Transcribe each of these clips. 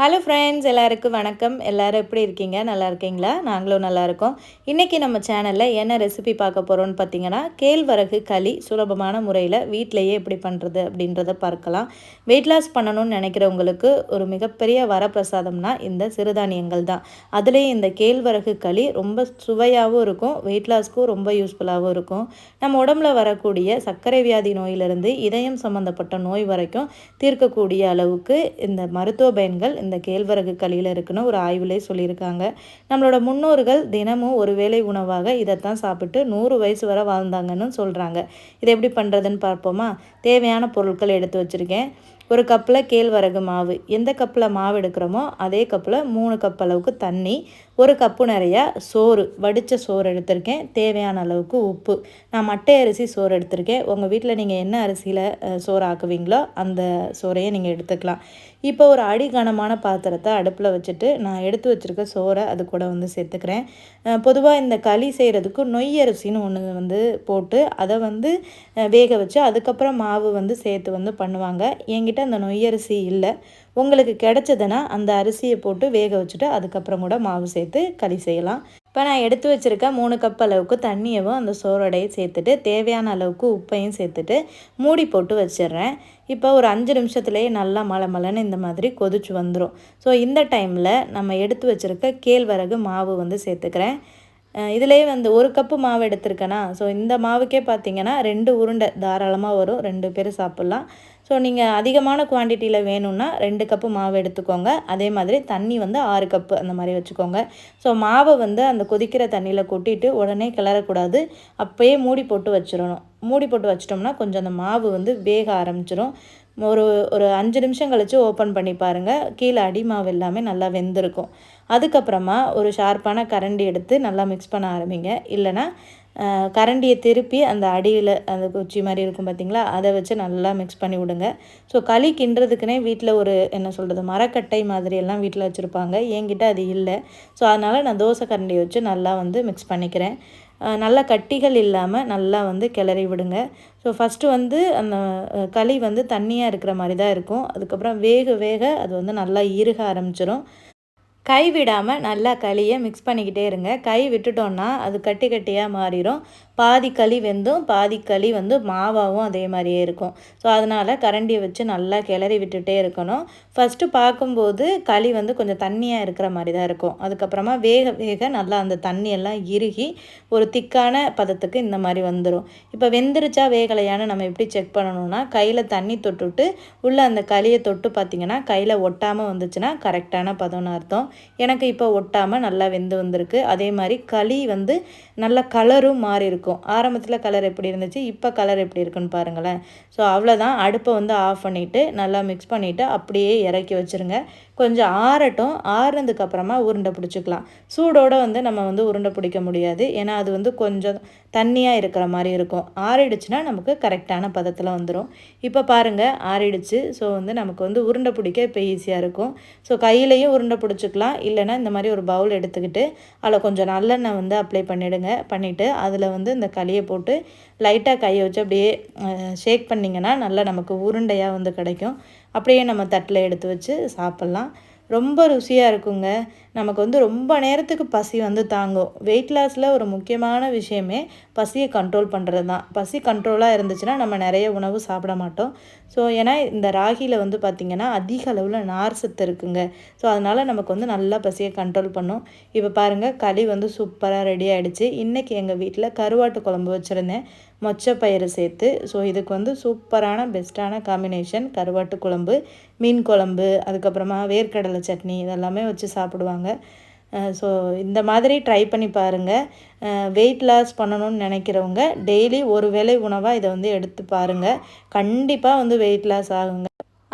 Hello friends எல்லாருக்கும் வணக்கம். எல்லோரும் எப்படி இருக்கீங்க? நல்லா இருக்கீங்களா? நாங்களும் நல்லா இருக்கோம். இன்றைக்கி நம்ம சேனலில் என்ன ரெசிபி பார்க்க போகிறோம்னு பார்த்தீங்கன்னா கேழ்வரகு களி சுலபமான முறையில் வீட்டிலையே எப்படி பண்ணுறது அப்படின்றத பார்க்கலாம். வெயிட் லாஸ் பண்ணணும்னு நினைக்கிறவங்களுக்கு ஒரு மிகப்பெரிய வரப்பிரசாதம்னா இந்த சிறுதானியங்கள் தான். அதுலேயும் இந்த கேழ்வரகு களி ரொம்ப சுவையாகவும் இருக்கும். வெயிட் லாஸ்க்கும் ரொம்ப யூஸ்ஃபுல்லாகவும் இருக்கும். நம்ம உடம்புல வரக்கூடிய சர்க்கரை வியாதி நோயிலிருந்து இதயம் சம்மந்தப்பட்ட நோய் வரைக்கும் தீர்க்கக்கூடிய அளவுக்கு இந்த மருத்துவ பயன்கள் இந்த கேழ்வரகு களியில் இருக்குன்னு ஒரு ஆய்விலே சொல்லியிருக்காங்க. நம்மளோட முன்னோர்கள் தினமும் ஒரு வேளை உணவாக இதைத்தான் சாப்பிட்டு நூறு வயசு வரை வாழ்ந்தாங்கன்னு சொல்கிறாங்க இதை எப்படி பண்ணுறதுன்னு பார்ப்போமா? தேவையான பொருட்கள் எடுத்து வச்சுருக்கேன். ஒரு கப்பில் கேழ்வரகு மாவு. எந்த கப்பில் மாவு எடுக்கிறோமோ அதே கப்பில் மூணு கப் அளவுக்கு தண்ணி ஒரு கப்பு நிறையா சோறு வடித்த சோறு எடுத்திருக்கேன். தேவையான அளவுக்கு உப்பு. நான் மட்டை அரிசி சோறு எடுத்திருக்கேன். உங்கள் வீட்டில் நீங்கள் என்ன அரிசியில் சோறு ஆக்குவீங்களோ அந்த சோறையை நீங்கள் எடுத்துக்கலாம். இப்போ ஒரு அடிகனமான பாத்திரத்தை அடுப்பில் வச்சுட்டு நான் எடுத்து வச்சுருக்க சோறை அது கூட வந்து சேர்த்துக்கிறேன். பொதுவாக இந்த களி செய்கிறதுக்கு நொய் அரிசின்னு ஒன்று வந்து போட்டு அதை வந்து வேக வச்சு அதுக்கப்புறம் மாவு வந்து சேர்த்து வந்து பண்ணுவாங்க. என்கிட்ட அந்த நொய் அரிசி இல்லை. உங்களுக்கு கிடச்சதுன்னா அந்த அரிசியை போட்டு வேக வச்சுட்டு அதுக்கப்புறம் கூட மாவு சேர்த்து களி செய்யலாம். இப்போ நான் எடுத்து வச்சுருக்க மூணு கப் அளவுக்கு தண்ணியவும் அந்த சோறோடையும் சேர்த்துட்டு தேவையான அளவுக்கு உப்பையும் சேர்த்துட்டு மூடி போட்டு வச்சிடுறேன். இப்போ ஒரு அஞ்சு நிமிஷத்துலேயே நல்லா மலை மலைன்னு இந்த மாதிரி கொதிச்சு வந்துடும் ஸோ இந்த டைமில் நம்ம எடுத்து வச்சுருக்க கேழ்வரகு மாவு வந்து சேர்த்துக்கிறேன். இதிலே வந்து ஒரு கப்பு மாவு எடுத்திருக்கேனா? ஸோ இந்த மாவுக்கே பார்த்தீங்கன்னா ரெண்டு உருண்டை தாராளமாக வரும். ரெண்டு பேர் சாப்பிட்லாம். ஸோ நீங்கள் அதிகமான குவான்டிட்டியில் வேணும்னா ரெண்டு கப்பு மாவு எடுத்துக்கோங்க. அதே மாதிரி தண்ணி வந்து ஆறு கப்பு அந்த மாதிரி வச்சுக்கோங்க. ஸோ மாவை வந்து அந்த கொதிக்கிற தண்ணியில் கொட்டிட்டு உடனே கிளறக்கூடாது. அப்போயே மூடி போட்டு வச்சிடணும் மூடி போட்டு வச்சிட்டோம்னா கொஞ்சம் அந்த மாவு வந்து வேக ஆரம்பிச்சிடும் ஒரு ஒரு அஞ்சு நிமிஷம் கழித்து ஓப்பன் பண்ணி பாருங்கள் கீழே அடி மாவு எல்லாமே நல்லா வெந்திருக்கும். அதுக்கப்புறமா ஒரு ஷார்ப்பான கரண்டி எடுத்து நல்லா மிக்ஸ் பண்ண ஆரம்பிங்க. இல்லைனா கரண்டியை திருப்பி அந்த அடியில் அந்த குச்சி மாதிரி இருக்கும் பார்த்திங்களா அதை வச்சு நல்லா மிக்ஸ் பண்ணி விடுங்க. ஸோ களி கிண்டுறதுக்குனே வீட்டில் ஒரு என்ன சொல்கிறது மரக்கட்டை மாதிரியெல்லாம் வீட்டில் வச்சுருப்பாங்க. என்கிட்ட அது இல்லை. ஸோ அதனால் நான் தோசை கரண்டியை வச்சு நல்லா வந்து மிக்ஸ் பண்ணிக்கிறேன். நல்லா கட்டிகள் இல்லாமல் நல்லா வந்து கிளறி விடுங்க. ஸோ ஃபஸ்ட்டு வந்து அந்த களி வந்து தண்ணியாக இருக்கிற மாதிரி தான் இருக்கும். அதுக்கப்புறம் வேக வேக அது வந்து நல்லா ஈருக ஆரம்பிச்சிடும் கை விடாமல் நல்லா களியை மிக்ஸ் பண்ணிக்கிட்டே இருங்க. கை விட்டுட்டோன்னா அது கட்டி கட்டியாக மாறிடும் பாதி களி வெந்தும் பாதி களி வந்து மாவாகவும் அதே மாதிரியே இருக்கும். ஸோ அதனால் கரண்டியை வச்சு நல்லா கிளறி விட்டுட்டே இருக்கணும். ஃபஸ்ட்டு பார்க்கும்போது களி வந்து கொஞ்சம் தண்ணியாக இருக்கிற மாதிரி தான் இருக்கும். அதுக்கப்புறமா வேக வேக நல்லா அந்த தண்ணியெல்லாம் இறுகி ஒரு திக்கான பதத்துக்கு இந்த மாதிரி வந்துடும் இப்போ வெந்துருச்சா வேகலையான்னு நம்ம எப்படி செக் பண்ணணும்னா கையில் தண்ணி தொட்டுட்டு உள்ளே அந்த களியை தொட்டு பார்த்திங்கன்னா கையில் ஒட்டாமல் வந்துச்சுன்னா கரெக்டான பதம்னு அர்த்தம். எனக்கு இப்போ ஒட்டாமல் நல்லா வெந்து வந்திருக்கு. அதே மாதிரி களி வந்து நல்ல கலரும் மாறி இருக்கும் இருக்கும். ஆரம்பத்தில் கலர் எப்படி இருந்துச்சு இப்போ கலர் எப்படி இருக்குன்னு பாருங்களேன். ஸோ அவ்வளோதான் அடுப்பை வந்து ஆஃப் பண்ணிவிட்டு நல்லா மிக்ஸ் பண்ணிவிட்டு அப்படியே இறக்கி வச்சுருங்க. கொஞ்சம் ஆறட்டும். ஆறுனதுக்கப்புறமா உருண்டை பிடிச்சிக்கலாம். சூடோடு வந்து நம்ம வந்து உருண்டை பிடிக்க முடியாது. ஏன்னா அது வந்து கொஞ்சம் தண்ணியாக இருக்கிற மாதிரி இருக்கும். ஆறிடுச்சுன்னா நமக்கு கரெக்டான பதத்தில் வந்துடும் இப்போ பாருங்கள் ஆறிடுச்சு. ஸோ வந்து நமக்கு வந்து உருண்டை பிடிக்க இப்போ ஈஸியாக இருக்கும். ஸோ கையிலையும் உருண்டை பிடிச்சிக்கலாம். இல்லைனா இந்த மாதிரி ஒரு பவுல் எடுத்துக்கிட்டு அதில் கொஞ்சம் நல்லெண்ணெய் வந்து அப்ளை பண்ணிவிடுங்க பண்ணிவிட்டு அதில் வந்து இந்த களியை போட்டு லைட்டாக கையை வச்சு அப்படியே ஷேக் பண்ணிங்கன்னா நல்லா நமக்கு உருண்டையாக வந்து கிடைக்கும். அப்படியே நம்ம தட்டில் எடுத்து வச்சு சாப்பிட்லாம். ரொம்ப ருசியாக இருக்குங்க. நமக்கு வந்து ரொம்ப நேரத்துக்கு பசி வந்து தாங்கும். வெயிட் லாஸில் ஒரு முக்கியமான விஷயமே பசியை கண்ட்ரோல் பண்ணுறது தான் பசி கண்ட்ரோலாக இருந்துச்சுன்னா நம்ம நிறைய உணவு சாப்பிட மாட்டோம். ஸோ ஏன்னா இந்த ராகியில் வந்து பார்த்திங்கன்னா அதிக அளவில் நார் சத்து இருக்குங்க. ஸோ அதனால் நமக்கு வந்து நல்லா பசியை கண்ட்ரோல் பண்ணும். இப்போ பாருங்கள் களி வந்து சூப்பராக ரெடி ஆகிடுச்சு இன்றைக்கி எங்கள் வீட்டில் கருவாட்டு குழம்பு வச்சுருந்தேன். மொச்சப்பயிறு சேர்த்து. ஸோ இதுக்கு வந்து சூப்பரான பெஸ்ட்டான காம்பினேஷன் கருவாட்டு குழம்பு மீன் குழம்பு அதுக்கப்புறமா வேர்க்கடலை சட்னி இதெல்லாமே வச்சு சாப்பிடுவாங்க. ஸோ இந்த மாதிரி ட்ரை பண்ணி பாருங்கள் வெயிட் லாஸ் பண்ணணும்னு நினைக்கிறவங்க டெய்லி ஒரு வேளை உணவாக இதை வந்து எடுத்து பாருங்கள் கண்டிப்பாக வந்து வெயிட் லாஸ் ஆகுங்க.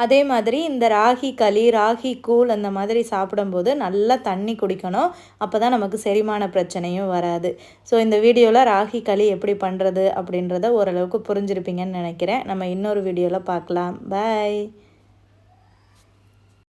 அதே மாதிரி இந்த ராகி களி ராகி கூழ் அந்த மாதிரி சாப்பிடும்போது நல்லா தண்ணி குடிக்கணும். அப்போ தான் நமக்கு செரிமான பிரச்சனையும் வராது. ஸோ இந்த வீடியோவில் ராகி களி எப்படி பண்ணுறது அப்படின்றத ஓரளவுக்கு புரிஞ்சிருப்பீங்கன்னு நினைக்கிறேன். நம்ம இன்னொரு வீடியோவில் பார்க்கலாம் பாய்